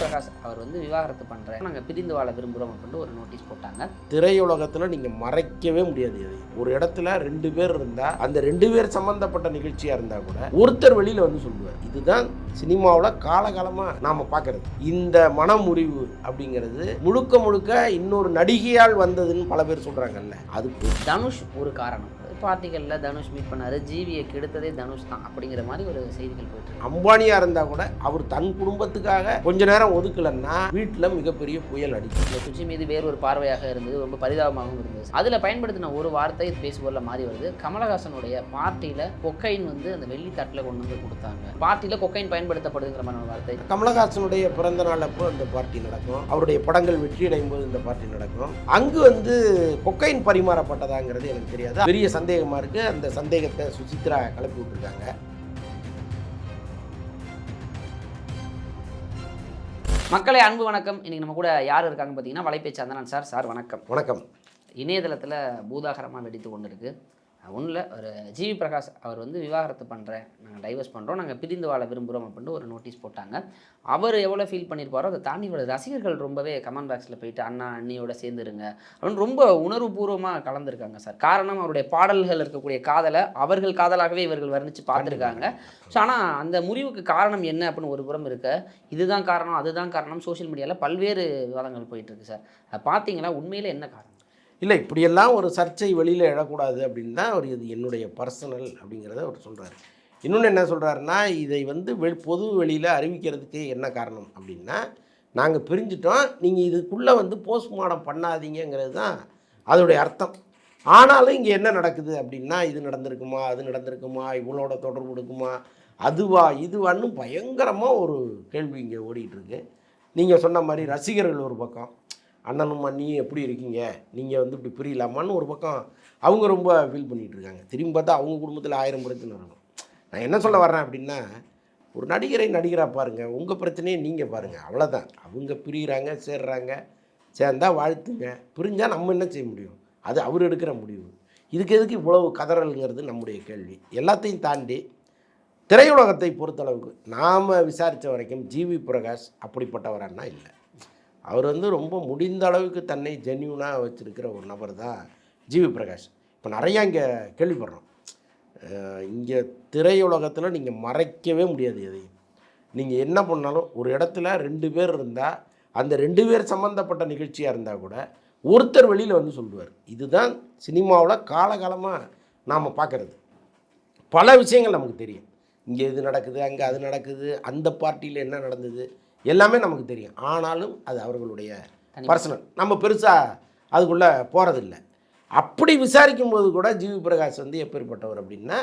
பிரகாஷ் அவர் வந்து விவாகரத்து பண்ணுறேன் நாங்கள் பிரிந்து வாழ விரும்புகிறோம் அப்படின்னு ஒரு நோட்டீஸ் போட்டாங்க. திரையுலகத்தில் நீங்கள் மறைக்கவே முடியாது இது. ஒரு இடத்துல ரெண்டு பேர் இருந்தால் அந்த ரெண்டு பேர் சம்மந்தப்பட்ட நிகழ்ச்சியாக இருந்தால் கூட ஒருத்தர் வெளியில் வந்து சொல்லுவார். இதுதான் சினிமாவில் காலகாலமாக நாம் பார்க்கறது இந்த மனமுறிவு அப்படிங்கிறது முழுக்க முழுக்க இன்னொரு நடிகையால் வந்ததுன்னு பல பேர் சொல்கிறாங்கல்ல அது பொய். தனுஷ் ஒரு காரணம். பார்ட்டிகளில் தனுஷ் மீட் பண்ணாரு. ஜீவியை கெடுத்ததே தனுஷ் தான் அப்படிங்கிற மாதிரி ஒரு செய்திகள் போயிட்டு. அம்பானியாக இருந்தால் கூட அவர் தன் குடும்பத்துக்காக கொஞ்ச நேரம் ஒதுக்கலைன்னா வீட்டில் மிகப்பெரிய புயல் அடிக்கும். இந்த குச்சி மீது வேறு ஒரு பார்வையாக இருந்தது ரொம்ப பரிதாபமாகவும் இருந்தது. அதில் பயன்படுத்தின ஒரு வார்த்தை பேசுபொருளில் மாறி வருது. கமலஹாசனுடைய பார்ட்டியில் கொக்கைன் வந்து அந்த வெள்ளி தட்டில் கொண்டு வந்து கொடுத்தாங்க. பார்ட்டியில் கொக்கைன் பயன்படுத்தப்படுதுங்கிற மாதிரி ஒரு வார்த்தை. கமலஹாசனுடைய பிறந்த நாள் அப்போ இந்த பார்ட்டி நடக்கும். அவருடைய படங்கள் வெற்றி அடையும் போது இந்த பார்ட்டி நடக்கும். அங்கு வந்து கொக்கைன் பரிமாறப்பட்டதாங்கிறது எனக்கு தெரியாது. பெரிய சந்தேகமா இருக்கு. அந்த சந்தேகத்தை சுசித்ரா கிளப்பி விட்டுருக்காங்க. மக்களை அன்பு வணக்கம். இன்னைக்கு நம்ம கூட யார் இருக்காங்க பார்த்தீங்கன்னா வலைபேச்சு அந்தனன் சார். சார் வணக்கம். வணக்கம். இணையதளத்தில் பூதாகரமாக வெடித்து கொண்டு இருக்கு ஒன்றில் ஒரு ஜிவி பிரகாஷ் அவர் வந்து விவாகரத்து பண்ணுறேன் நாங்கள் டைவர்ஸ் பண்ணுறோம் நாங்கள் பிரிந்து வாழ விரும்புகிறோம் அப்படின்னு ஒரு நோட்டீஸ் போட்டாங்க. அவர் எவ்வளோ ஃபீல் பண்ணியிருப்பாரோ அதை தாண்டி இவரோட ரசிகர்கள் ரொம்பவே கமெண்ட் பாக்ஸில் போயிட்டு அண்ணா அண்ணியோட சேர்ந்துருங்க. அப்படின்னு ரொம்ப உணர்வுபூர்வமாக கலந்துருக்காங்க சார். காரணம் அவருடைய பாடல்கள் இருக்கக்கூடிய காதலை அவர்கள் காதலாகவே இவர்கள் வர்ணித்து பார்த்துருக்காங்க. ஸோ ஆனால் அந்த முறிவுக்கு காரணம் என்ன அப்படின்னு ஒரு புறம் இருக்க. இதுதான் காரணம் அதுதான் காரணம். சோஷியல் மீடியாவில் பல்வேறு விவாதங்கள் போயிட்டு இருக்கு சார். அதை பார்த்தீங்கன்னா உண்மையில் என்ன காரணம்? இல்லை இப்படியெல்லாம் ஒரு சர்ச்சை வெளியில் எழக்கூடாது அப்படின்னு தான் அவர் இது என்னுடைய பர்சனல் அப்படிங்கிறத அவர் சொல்கிறாரு இன்னொன்று என்ன சொல்கிறாருன்னா இதை வந்து வெ பொது வெளியில் அறிவிக்கிறதுக்கு என்ன காரணம் அப்படின்னா நாங்கள் பிரிஞ்சிட்டோம் நீங்கள் இதுக்குள்ளே வந்து போஸ்ட்மார்ட்டம் பண்ணாதீங்கங்கிறது தான் அதோடைய அர்த்தம். ஆனாலும் இங்கே என்ன நடக்குது அப்படின்னா இது நடந்திருக்குமா அது நடந்திருக்குமா இவளோட தொடர்பு கொடுக்குமா அதுவா இதுவான்னு பயங்கரமாக ஒரு கேள்வி இங்கே ஓடிட்டுருக்கு நீங்கள் சொன்ன மாதிரி ரசிகர்கள் ஒரு பக்கம் அண்ணனும் அண்ணியும் எப்படி இருக்கீங்க? நீங்கள் வந்து இப்படி புரியலாமான்னு ஒரு பக்கம் அவங்க ரொம்ப ஃபீல் பண்ணிகிட்டு இருக்காங்க. திரும்பி பார்த்தா அவங்க குடும்பத்தில் ஆயிரம் பிரச்சனை இருக்கும். நான் என்ன சொல்ல வர்றேன் அப்படின்னா ஒரு நடிகரை நடிகராக பாருங்கள் உங்கள் பிரச்சனையை நீங்கள் பாருங்கள் அவ்வளோதான் அவங்க பிரிகிறாங்க சேர்றாங்க சேர்ந்தால் வாழ்த்துங்க. பிரிஞ்சால் நம்ம என்ன செய்ய முடியும்? அது அவர் எடுக்கிற முடிவு. இதுக்கு எதுக்கு இவ்வளவு கதறலுங்கிறது நம்முடைய கேள்வி. எல்லாத்தையும் தாண்டி திரையுலகத்தை பொறுத்தளவுக்கு நாம் விசாரித்த வரைக்கும் ஜிவி பிரகாஷ் அப்படிப்பட்டவரான்னா இல்லை. அவர் வந்து ரொம்ப முடிந்த அளவுக்கு தன்னை ஜென்யூனாக வச்சுருக்கிற ஒரு நபர் தான் ஜிவி பிரகாஷ். இப்போ நிறையா இங்கே கேள்விப்படுறோம். இங்கே திரையுலகத்தில் நீங்கள் மறைக்கவே முடியாது எதையும். நீங்கள் என்ன பண்ணாலும் ஒரு இடத்துல ரெண்டு பேர் இருந்தால் அந்த ரெண்டு பேர் சம்மந்தப்பட்ட நிகழ்ச்சியாக இருந்தால் கூட ஒருத்தர் வெளியில் வந்து சொல்லுவார். இதுதான் சினிமாவில் காலகாலமாக நாம் பார்க்குறது பல விஷயங்கள் நமக்கு தெரியும். இங்கே இது நடக்குது அங்கே அது நடக்குது அந்த பார்ட்டியில் என்ன நடந்தது எல்லாமே நமக்கு தெரியும். ஆனாலும் அது அவர்களுடைய பர்சனல் நம்ம பெருசாக அதுக்குள்ளே போகிறதில்ல அப்படி விசாரிக்கும் போது கூட ஜிவி பிரகாஷ் வந்து எப்பேற்பட்டவர் அப்படின்னா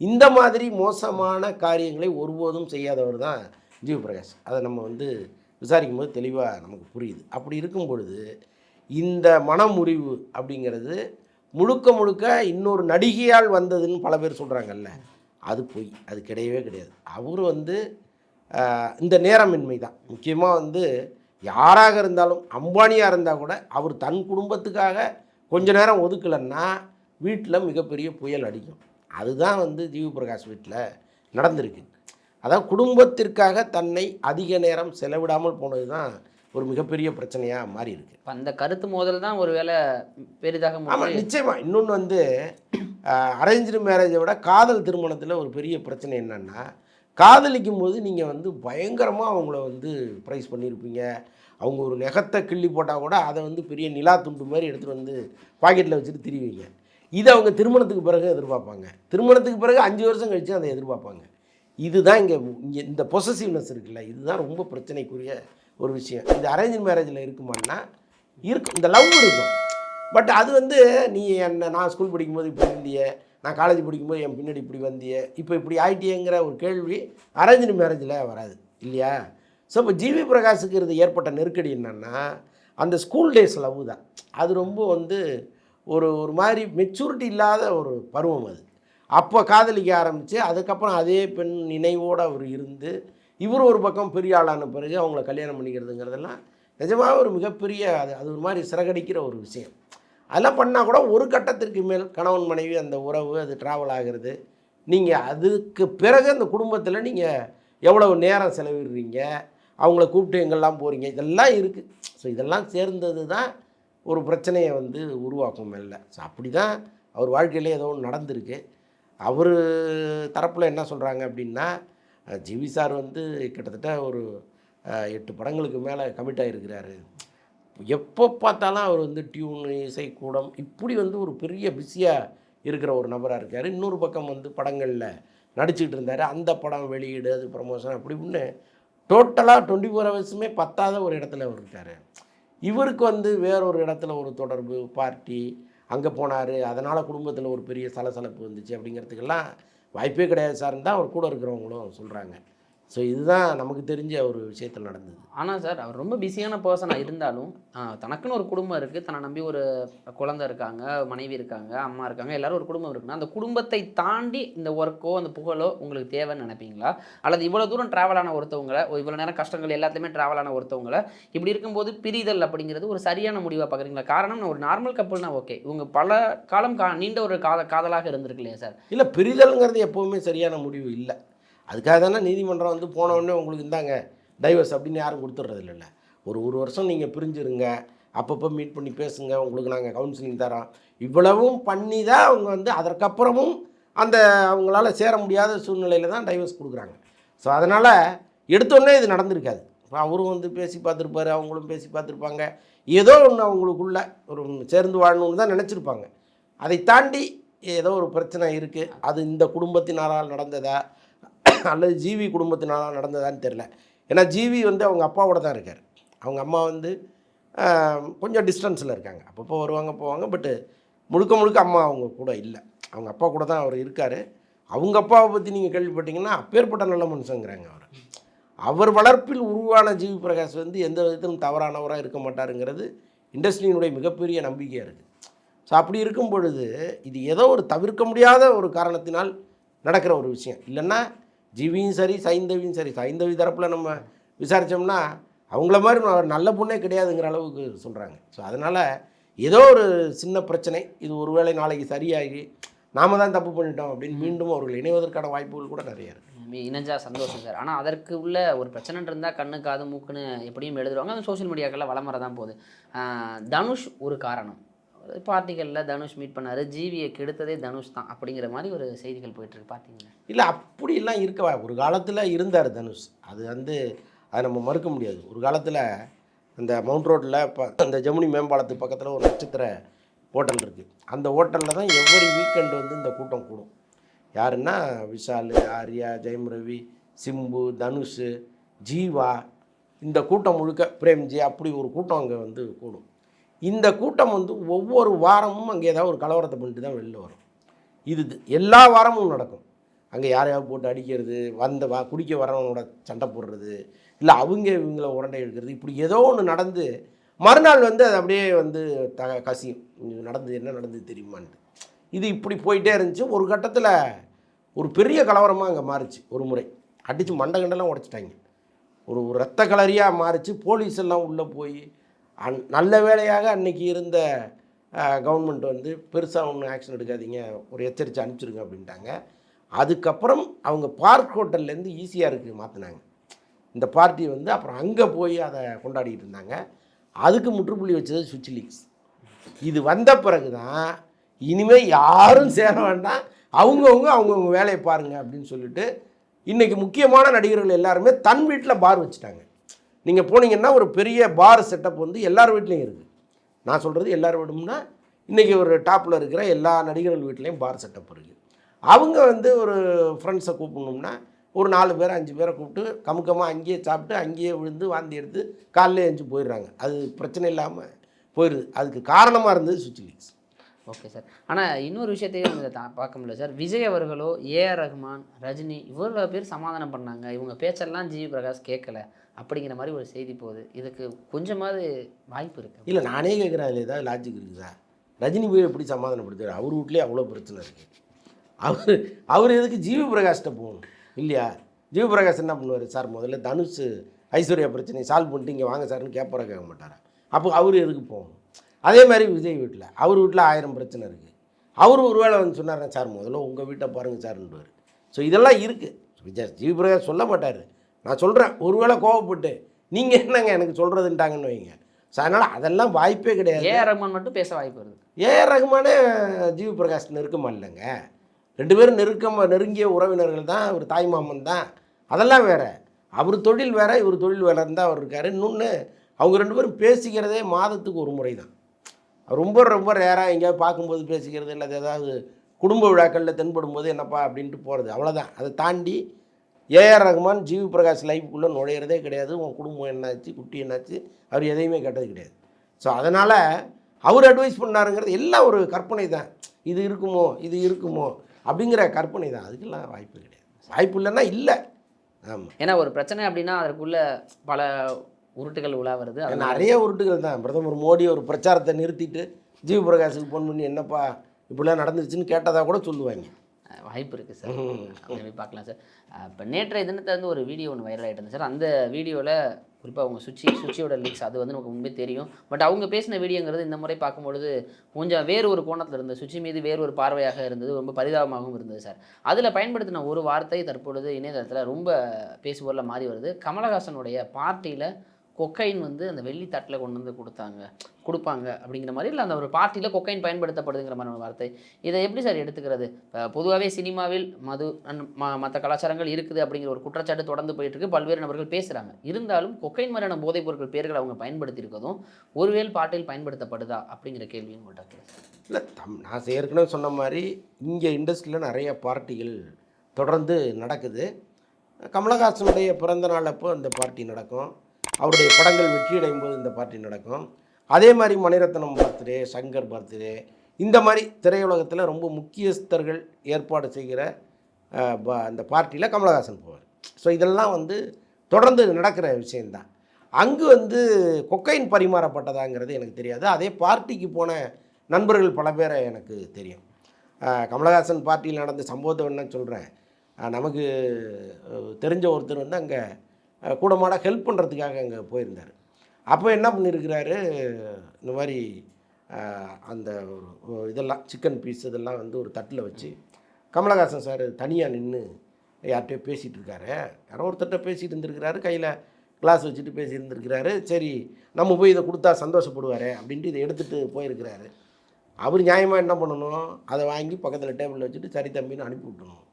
இந்த மாதிரி மோசமான காரியங்களை ஒருபோதும் செய்யாதவர் தான் ஜிவி பிரகாஷ். அதை நம்ம வந்து விசாரிக்கும் போது தெளிவாக நமக்கு புரியுது. அப்படி இருக்கும் பொழுது இந்த மனமுறிவு அப்படிங்கிறது முழுக்க முழுக்க இன்னொரு நடிகையால் வந்ததுன்னு பல பேர் சொல்கிறாங்கல்ல அது பொய். அது கிடையவே கிடையாது. அவர் வந்து இந்த நேரமின்மை தான் முக்கியமாக வந்து யாராக இருந்தாலும் அம்பானியாக இருந்தால் கூட அவர் தன் குடும்பத்துக்காக கொஞ்ச நேரம் ஒதுக்கலைன்னா வீட்டில் மிகப்பெரிய புயல் அடிக்கும். அதுதான் வந்து ஜீவி பிரகாஷ் வீட்டில் நடந்திருக்கு. அதான் குடும்பத்திற்காக தன்னை அதிக நேரம் செலவிடாமல் போனது தான் ஒரு மிகப்பெரிய பிரச்சனையாக மாறி இருக்கு அந்த கருத்து மோதல் தான் ஒருவேளை பெரிதாக ஆமாம் நிச்சயமாக இன்னொன்று வந்து அரேஞ்சு மேரேஜை விட காதல் திருமணத்தில் ஒரு பெரிய பிரச்சனை என்னென்னா காதலிக்கும் போது நீங்கள் வந்து பயங்கரமாக அவங்கள வந்து ப்ரைஸ் பண்ணியிருப்பீங்க அவங்க ஒரு நெகத்தை கிள்ளி போட்டால் கூட அதை வந்து பெரிய நிலா துண்டு மாதிரி எடுத்துகிட்டு வந்து பாக்கெட்டில் வச்சுட்டு திரிவீங்க. இது அவங்க திருமணத்துக்கு பிறகு எதிர்பார்ப்பாங்க. திருமணத்துக்கு பிறகு அஞ்சு வருஷம் கழித்து அதை எதிர்பார்ப்பாங்க. இதுதான் இங்கே இங்கே இந்த பொசசிவ்னஸ் இருக்குல்ல இதுதான் ரொம்ப பிரச்சனைக்குரிய ஒரு விஷயம். இது அரேஞ்ச் மேரேஜில் இருக்குமான்னா இருக்கும் இந்த லவ் இருக்கும். பட் அது வந்து நீ என்ன நான் ஸ்கூல் படிக்கும்போது இப்படி இருந்தியே நான் காலேஜ் படிக்கும்போது என் பின்னாடி இப்படி வந்திய இப்போ இப்படி ஆயிட்டியேங்கிற ஒரு கேள்வி அரேஞ்சு மேரேஜில் வராது இல்லையா? ஸோ இப்போ ஜிவி பிரகாஷுக்கு இது ஏற்பட்ட நெருக்கடி என்னென்னா அந்த ஸ்கூல் டேஸ் லவ் தான். அது ரொம்ப வந்து ஒரு ஒரு மாதிரி மெச்சூரிட்டி இல்லாத ஒரு பருவம் அது. அப்போ காதலிக்க ஆரம்பித்து அதுக்கப்புறம் அதே பெண் நினைவோடு அவர் இருந்து இவர் ஒரு பக்கம் பெரிய ஆளான பிறகு அவங்கள கல்யாணம் பண்ணிக்கிறதுங்கிறதெல்லாம் நிஜமாக ஒரு மிகப்பெரிய அது அது ஒரு மாதிரி சிறகடிக்கிற ஒரு விஷயம். அதெல்லாம் பண்ணால் கூட ஒரு கட்டத்திற்கு மேல் கணவன் மனைவி அந்த உறவு அது ட்ராவல் ஆகிறது. நீங்கள் அதுக்கு பிறகு அந்த குடும்பத்தில் நீங்கள் எவ்வளவு நேரம் செலவிடுறீங்க? அவங்கள கூப்பிட்டு எங்கெல்லாம் போகிறீங்க இதெல்லாம் இருக்குது ஸோ இதெல்லாம் சேர்ந்தது தான் ஒரு பிரச்சனையை வந்து உருவாக்கும் மெல்ல. ஸோ அப்படி தான் அவர் வாழ்க்கையிலே ஏதோ ஒன்று நடந்திருக்கு. அவர் தரப்பில் என்ன சொல்கிறாங்க அப்படின்னா ஜிவி சார் வந்து கிட்டத்தட்ட ஒரு எட்டு படங்களுக்கு மேலே கமிட் ஆகிருக்கிறாரு எப்போ பார்த்தாலும் அவர் வந்து டியூனு இசைக்கூடம் இப்படி வந்து ஒரு பெரிய பிஸியாக இருக்கிற ஒரு நபராக இருக்கார். இன்னொரு பக்கம் வந்து படங்களில் நடிச்சுக்கிட்டு இருந்தார். அந்த படம் வெளியீடு அது ப்ரமோஷன் அப்படி இப்படின்னு டோட்டலாக டுவெண்ட்டி ஃபோர் ஹவர்ஸுமே பத்தாத ஒரு இடத்துல அவர் இருக்கார். இவருக்கு வந்து வேறொரு இடத்துல ஒரு தொடர்பு பார்ட்டி அங்கே போனார். அதனால் குடும்பத்தில் ஒரு பெரிய சலசலப்பு வந்துச்சு அப்படிங்கிறதுக்கெல்லாம் வாய்ப்பே கிடையாது சார்னு தான் அவர் கூட இருக்கிறவங்களும் சொல்கிறாங்க ஸோ இதுதான் நமக்கு தெரிஞ்ச ஒரு விஷயத்தில் நடந்தது. ஆனால் சார் அவர் ரொம்ப பிஸியான பர்சனாக இருந்தாலும் தனக்குன்னு ஒரு குடும்பம் இருக்குது தன்னை நம்பி ஒரு குழந்தை இருக்காங்க மனைவி இருக்காங்க அம்மா இருக்காங்க எல்லாரும் ஒரு குடும்பம் இருக்குன்னா அந்த குடும்பத்தை தாண்டி இந்த ஒர்க்கோ அந்த புகழோ உங்களுக்கு தேவைன்னு நினைப்பீங்களா? அல்லது இவ்வளோ தூரம் ட்ராவல் ஆன ஒருத்தவங்களை இவ்வளோ நேரம் கஷ்டங்கள் எல்லாத்துலேயுமே ட்ராவல் ஆன ஒருத்தவங்களை இப்படி இருக்கும்போது பிரிதல் அப்படிங்கிறது ஒரு சரியான முடிவாக பார்க்குறீங்களா காரணம் நான் ஒரு நார்மல் கப்பல்னா ஓகே இவங்க பல காலம் கா நீண்ட ஒரு காத காதலாக இருந்திருக்கு இல்லையா சார்? இல்லை பிரிதல்ங்கிறது எப்போவுமே சரியான முடிவு இல்லை. அதுக்காக தானே நீதிமன்றம் வந்து போன உடனே உங்களுக்கு இந்தாங்க டைவர்ஸ் அப்படின்னு யாரும் கொடுத்துட்றது இல்லைல்ல. ஒரு ஒரு வருஷம் நீங்கள் பிரிஞ்சிருங்க அப்பப்போ மீட் பண்ணி பேசுங்க உங்களுக்கு நாங்கள் கவுன்சிலிங் தரோம். இவ்வளவும் பண்ணி தான் அவங்க வந்து அதற்கப்புறமும் அந்த அவங்களால சேர முடியாத சூழ்நிலையில் தான் டைவர்ஸ் கொடுக்குறாங்க. ஸோ அதனால் எடுத்தோடனே இது நடந்திருக்காது. இப்போ அவரும் வந்து பேசி பார்த்துருப்பாரு அவங்களும் பேசி பார்த்துருப்பாங்க. ஏதோ ஒன்று அவங்களுக்குள்ள ஒரு சேர்ந்து வாழணும்னு தான் நினச்சிருப்பாங்க. அதை தாண்டி ஏதோ ஒரு பிரச்சனை இருக்குது அது இந்த குடும்பத்தினாரால் நடந்ததா அல்லது ஜீவி குடும்பத்தினால நடந்ததான்னு தெரில ஏன்னா ஜீவி வந்து அவங்க அப்பாவோட தான் இருக்கார். அவங்க அம்மா வந்து கொஞ்சம் டிஸ்டன்ஸில் இருக்காங்க. அப்பப்போ வருவாங்க போவாங்க பட்டு முழுக்க முழுக்க அம்மா அவங்க கூட இல்லை. அவங்க அப்பா கூட தான் அவர் இருக்கார். அவங்க அப்பாவை பற்றி நீங்கள் கேள்விப்பட்டீங்கன்னா அப்பேற்பட்ட நல்ல மனுஷங்கிறாங்க அவர். அவர் வளர்ப்பில் உருவான ஜிவி பிரகாஷ் வந்து எந்த விதத்திலும் தவறானவராக இருக்க மாட்டாருங்கிறது இண்டஸ்ட்ரியினுடைய மிகப்பெரிய நம்பிக்கையாக இருக்குது ஸோ அப்படி இருக்கும் பொழுது இது ஏதோ ஒரு தவிர்க்க முடியாத ஒரு காரணத்தினால் நடக்கிற ஒரு விஷயம். இல்லைன்னா ஜிவியும் சரி சைந்தவியும் சரி. சைந்தவி தரப்பில் நம்ம விசாரித்தோம்னா அவங்கள மாதிரி நல்ல பொண்ணே கிடையாதுங்கிற அளவுக்கு சொல்கிறாங்க ஸோ அதனால் ஏதோ ஒரு சின்ன பிரச்சனை இது ஒருவேளை நாளைக்கு சரியாகி நாம தான் தப்பு பண்ணிட்டோம் அப்படின்னு மீண்டும் அவர்கள் இணைவதற்கான வாய்ப்புகள் கூட நிறைய இருக்குது இணைஞ்சா சந்தோஷம் சார். ஆனால் அதற்கு உள்ள ஒரு பிரச்சனை இருந்தால் கண்ணு காது மூக்குன்னு எப்படியும் எழுதுருவாங்க அது சோஷியல் மீடியாக்கெல்லாம் வளம் தான் போகுது. தனுஷ் ஒரு காரணம். பார்ட்டிகளில் தனுஷ் மீட் பண்ணாரு. ஜீவியை கெடுத்ததே தனுஷ் தான் அப்படிங்கிற மாதிரி ஒரு செய்திகள் போயிட்டுருக்கு. பார்த்தீங்களா இல்லை அப்படிலாம் இருக்கவா? ஒரு காலத்தில் இருந்தார் தனுஷ். அது வந்து அதை நம்ம மறுக்க முடியாது. ஒரு காலத்தில் அந்த மவுண்ட் ரோட்டில் இப்போ அந்த ஜமுனி மேம்பாலத்து பக்கத்தில் ஒரு நட்சத்திர ஹோட்டல் இருக்குது அந்த ஹோட்டலில் தான் எவ்வரி வீக்கெண்டு வந்து இந்த கூட்டம் கூடும். யாருன்னா விஷால் ஆர்யா ஜெயம் ரவி சிம்பு தனுஷ் ஜீவா இந்த கூட்டம் முழுக்க பிரேம்ஜி அப்படி ஒரு கூட்டம் அங்கே வந்து கூடும். இந்த கூட்டம் வந்து ஒவ்வொரு வாரமும் அங்கே ஏதாவது ஒரு கலவரத்தை பண்ணிட்டு தான் வெளில வரும். இது எல்லா வாரமும் நடக்கும். அங்கே யாரையாவது போட்டு அடிக்கிறது வந்த வா குடிக்க வரவனோட சண்டை போடுறது இல்லை அவங்க இவங்கள உரண்டை எடுக்கிறது இப்படி ஏதோ ஒன்று நடந்து மறுநாள் வந்து அது அப்படியே வந்து த கசியும். நடந்தது என்ன நடந்தது தெரியுமான்ட்டு. இது இப்படி போயிட்டே இருந்துச்சு. ஒரு கட்டத்தில் ஒரு பெரிய கலவரமாக அங்கே மாறுச்சு ஒரு முறை. அடித்து மண்டை கண்டெல்லாம் உடச்சிட்டாங்க. ஒரு ரத்த கலரியாக மாறிச்சு. போலீஸ் எல்லாம் உள்ளே போய் அந் நல்ல வேளையாக அன்னைக்கு இருந்த கவர்மெண்ட் வந்து பெருசாக ஒன்றும் ஆக்ஷன் எடுக்காதீங்க ஒரு எச்சரித்து அனுப்பிச்சிருங்க அப்படின்ட்டாங்க. அதுக்கப்புறம் அவங்க பார்க் ஹோட்டல்லேருந்து ஈஸியாக இருக்குது மாற்றினாங்க இந்த பார்ட்டி வந்து அப்புறம் அங்கே போய் அதை கொண்டாடிட்டு இருந்தாங்க. அதுக்கு முற்றுப்புள்ளி வச்சது சுவிட்ச் லீக்ஸ். இது வந்த பிறகு தான் இனிமேல் யாரும் சேர வேண்டாம். அவங்கவுங்க அவங்கவுங்க வேலையை பாருங்க அப்படின்னு சொல்லிட்டு இன்றைக்கி முக்கியமான நடிகர்கள் எல்லாருமே தன் வீட்டில் பார் வச்சுட்டாங்க. நீங்கள் போனீங்கன்னா ஒரு பெரிய பார் செட்டப் வந்து எல்லார் வீட்லேயும் இருக்குது நான் சொல்கிறது எல்லார் வீடும்னா இன்றைக்கி ஒரு டாப்பில் இருக்கிற எல்லா நடிகர்கள் வீட்லேயும் பார் செட்டப் இருக்குது அவங்க வந்து ஒரு ஃப்ரெண்ட்ஸை கூப்பிடணும்னா ஒரு நாலு பேர் அஞ்சு பேரை கூப்பிட்டு கமுக்கமாக அங்கேயே சாப்பிட்டு அங்கேயே விழுந்து வாந்தி எடுத்து காலையில் எழுந்து போயிடுறாங்க. அது பிரச்சனை இல்லாமல் போயிடுது அதுக்கு காரணமாக இருந்தது சுவிட்ச் லீக்ஸ் ஓகே சார். ஆனால் இன்னொரு விஷயத்தையும் பார்க்க முடியல சார். விஜய் அவர்களோ ஏஆர் ரஹ்மான் ரஜினி இவ்வளோ பேர் சமாதானம் பண்ணாங்க. இவங்க பேச்செல்லாம் ஜிவி பிரகாஷ் கேட்கல. அப்படிங்கிற மாதிரி ஒரு செய்தி போகுது. இதுக்கு கொஞ்சமாவது வாய்ப்பு இருக்கு. இல்லை நானே கேட்குறேன் அதில் ஏதாவது லாஜிக் இருக்குதா ரஜினி போய் எப்படி சமாதானப்படுத்துறாரு? அவர் வீட்லேயே அவ்வளோ பிரச்சனை இருக்குது அவர் அவர் எதுக்கு ஜிவி பிரகாஷ்கிட்ட போகணும்? இல்லையா? ஜிவி பிரகாஷ் என்ன பண்ணுவார் சார்? முதல்ல தனுஷ் ஐஸ்வர்யா பிரச்சனையை சால்வ் பண்ணிட்டு இங்கே வாங்க சார்னு கேட்பற கேட்க மாட்டாரா? அப்போ அவர் எதுக்கு போகணும்? அதே மாதிரி விஜய் வீட்டில் அவர் வீட்டில் ஆயிரம் பிரச்சனை இருக்குது அவர் ஒரு வேளை வந்து சொன்னார் சார் முதல்ல உங்கள் வீட்டை பாருங்கள் சார்ன்றார் ஸோ இதெல்லாம் இருக்குது விஜய் ஜிவி பிரகாஷ் சொல்ல மாட்டார். நான் சொல்கிறேன் ஒருவேளை கோவப்பட்டு நீங்கள் என்னங்க எனக்கு சொல்கிறதுன்ட்டாங்கன்னு வைங்க. ஸோ அதனால் அதெல்லாம் வாய்ப்பே கிடையாது. ஏஆர் ரஹ்மான் மட்டும் பேச வாய்ப்பு வருது ஏஆர் ரகுமானே ஜிவி பிரகாஷ் நெருக்கமாக இல்லைங்க. ரெண்டு பேரும் நெருக்கமாக நெருங்கிய உறவினர்கள் தான் அவர் தாய்மாமன் தான். அதெல்லாம் வேற. அவர் தொழில் வேற இவர் தொழில் வேறன்னு தான் அவர் இருக்கார். இன்னொன்று அவங்க ரெண்டு பேரும் பேசிக்கிறதே மாதத்துக்கு ஒரு முறை தான். ரொம்ப ரொம்ப ரேராக எங்கேயாவது பார்க்கும்போது பேசிக்கிறது இல்லை ஏதாவது குடும்ப விழாக்களில் தென்படும் போது என்னப்பா அப்படின்ட்டு போகிறது அவ்வளோதான் அதை தாண்டி A R Rahman G V Prakash லைஃப்குள்ளே நுழையிறதே கிடையாது. உன் குடும்பம் என்னாச்சு குட்டி என்னாச்சு அவர் எதையுமே கேட்டது கிடையாது. ஸோ அதனால் அவர் அட்வைஸ் பண்ணாருங்கிறது எல்லாம் ஒரு கற்பனை தான். இது இருக்குமோ இது இருக்குமோ அப்படிங்கிற கற்பனை தான். அதுக்கெல்லாம் வாய்ப்பு கிடையாது. வாய்ப்பு இல்லைன்னா இல்லை. ஆமாம் ஏன்னா ஒரு பிரச்சனை அப்படின்னா அதற்குள்ள பல உருட்டுகள் உலா வருது அதனால நிறைய உருட்டுகள் தான். பிரதமர் மோடி ஒரு பிரச்சாரத்தை நிறுத்திட்டு ஜிவி பிரகாஷுக்கு ஃபோன் பண்ணி என்னப்பா இப்படிலாம் நடந்துருச்சுன்னு கேட்டதாக கூட சொல்லுவாங்க. வாய்ப்பு இருக்குது சார் அப்படி போய் பார்க்கலாம் சார் இப்போ நேற்றைய தினத்துல இருந்து ஒரு வீடியோ ஒன்று வைரல் ஆகிட்டு சார் அந்த வீடியோவில் குறிப்பாக அவங்க சுச்சி சுச்சியோட லீக்ஸ் அது வந்து நமக்கு முன்பே தெரியும். பட் அவங்க பேசின வீடியோங்கிறது இந்த முறை பார்க்கும்பொழுது கொஞ்சம் வேறு ஒரு கோணத்தில் இருந்தது. சுச்சி மீது வேறு ஒரு பார்வையாக இருந்தது ரொம்ப பரிதாபமாகவும் இருந்தது சார் அதில் பயன்படுத்தின ஒரு வார்த்தை தற்பொழுது இணையதளத்தில் ரொம்ப பேசுபொருளாக மாறி வருது. கமலஹாசனுடைய பார்ட்டியில் கொக்கைன் வந்து அந்த வெள்ளி தட்டில் கொண்டு வந்து கொடுத்தாங்க கொடுப்பாங்க அப்படிங்கிற மாதிரி இல்லை அந்த ஒரு பார்ட்டியில் கொக்கைன் பயன்படுத்தப்படுதுங்கிற மாதிரி ஒரு வார்த்தை. இதை எப்படி சார் எடுத்துக்கிறது? பொதுவாகவே சினிமாவில் மது மற்ற கலாச்சாரங்கள் இருக்குது அப்படிங்கிற ஒரு குற்றச்சாட்டு தொடர்ந்து போயிட்டு இருக்கு பல்வேறு நபர்கள் பேசுகிறாங்க இருந்தாலும் கொக்கைன் மாதிரியான போதைப் பொருட்கள் பேர்கள் அவங்க பயன்படுத்தியிருக்கதும் ஒருவேள் பாட்டில் பயன்படுத்தப்படுதா அப்படிங்கிற கேள்வியும் உங்கள்கிட்ட இல்லை தம் நான் ஏற்கனவே சொன்ன மாதிரி இங்கே இண்டஸ்ட்ரியில் நிறைய பார்ட்டிகள் தொடர்ந்து நடக்குது. கமலஹாசனுடைய பிறந்த நாள் அப்போ அந்த பார்ட்டி நடக்கும். அவருடைய படங்கள் வெற்றியடையும் போது இந்த பார்ட்டி நடக்கும். அதே மாதிரி மணிரத்னம் பர்த்டே சங்கர் பர்த்டே இந்த மாதிரி திரையுலகத்தில் ரொம்ப முக்கியஸ்தர்கள் ஏற்பாடு செய்கிற ப- அந்த பார்ட்டியில் கமலஹாசன் போவார். ஸோ இதெல்லாம் வந்து தொடர்ந்து நடக்கிற விஷயந்தான் அங்கு வந்து கொக்கைன் பரிமாறப்பட்டதாங்கிறது எனக்கு தெரியாது. அதே பார்ட்டிக்கு போன நண்பர்கள் பல பேரை எனக்கு தெரியும். கமலஹாசன் பார்ட்டியில் நடந்த சம்பவத்தை என்ன சொல்கிறேன் நமக்கு தெரிஞ்ச ஒருத்தர் வந்து அங்கே கூடமாட ஹெல்ப் பண்ணுறதுக்காக அங்கே போயிருந்தார். அப்போ என்ன பண்ணியிருக்கிறாரு இந்த மாதிரி அந்த ஒரு இதெல்லாம் சிக்கன் பீஸ் இதெல்லாம் வந்து ஒரு தட்டில் வச்சு கமலஹாசன் சார் தனியாக நின்று யார்கிட்டயோ பேசிகிட்டு இருக்காரு. யாரோ ஒருத்தர்கிட்ட பேசிகிட்டு இருந்திருக்கிறாரு. கையில் கிளாஸ் வச்சுட்டு பேசி இருந்திருக்கிறாரு. சரி நம்ம போய் இதை கொடுத்தா சந்தோஷப்படுவார் அப்படின்ட்டு இதை எடுத்துகிட்டு போயிருக்கிறாரு. அவர் நியாயமாக என்ன பண்ணணும்? அதை வாங்கி பக்கத்தில் டேபிளில் வச்சுட்டு சரி தம்பின்னு அனுப்பி விட்டணும்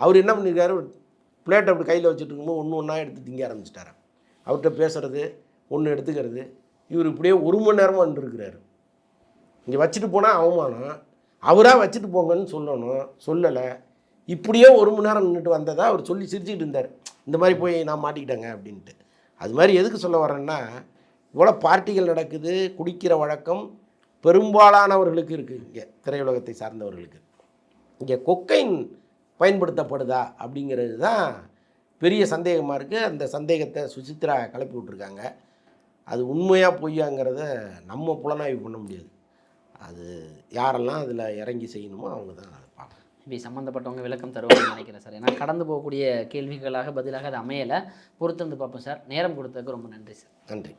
அவர் என்ன பண்ணியிருக்காரு பிளேட் அப்படி கையில் வச்சுட்டு இருக்கும்போது ஒன்று ஒன்றா எடுத்து திங்க ஆரம்பிச்சிட்டாரு. அவர்கிட்ட பேசுறது ஒன்று எடுத்துக்கிறது. இவர் இப்படியே ஒரு மணி நேரமாக வந்துருக்கிறாரு இங்கே வச்சுட்டு போனால் அவமானம். அவராக வச்சுட்டு போங்கன்னு சொல்லணும். சொல்லலை. இப்படியே ஒரு மணி நேரம் நின்றுட்டு வந்ததா அவர் சொல்லி சிரிச்சுக்கிட்டு இருந்தார். இந்த மாதிரி போய் நான் மாட்டிக்கிட்டேங்க அப்படின்ட்டு. அது மாதிரி எதுக்கு சொல்ல வரேன்னா இவ்வளோ பார்ட்டிகள் நடக்குது குடிக்கிற வழக்கம் பெரும்பாலானவர்களுக்கு இருக்குது இங்கே திரையுலகத்தை சார்ந்தவர்களுக்கு. இங்கே கொக்கைன் பயன்படுத்தப்படுதா அப்படிங்கிறது தான் பெரிய சந்தேகமாக இருக்குது அந்த சந்தேகத்தை சுசித்ரா கிளப்பி விட்ருக்காங்க அது உண்மையாக பொய்யாங்கிறத நம்ம புலனாய்வு பண்ண முடியாது. அது யாரெல்லாம் அதில் இறங்கி செய்யணுமோ அவங்க தான் அதை பார்க்கணும். இப்படி சம்மந்தப்பட்டவங்க விளக்கம் தருவாங்கன்னு நினைக்கிறேன் சார். ஏன்னா கடந்து போகக்கூடிய கேள்விகளாக பதிலாக அது அமையலை. பொறுத்து வந்து பார்ப்போம் சார். நேரம் கொடுத்ததுக்கு ரொம்ப நன்றி சார். நன்றி.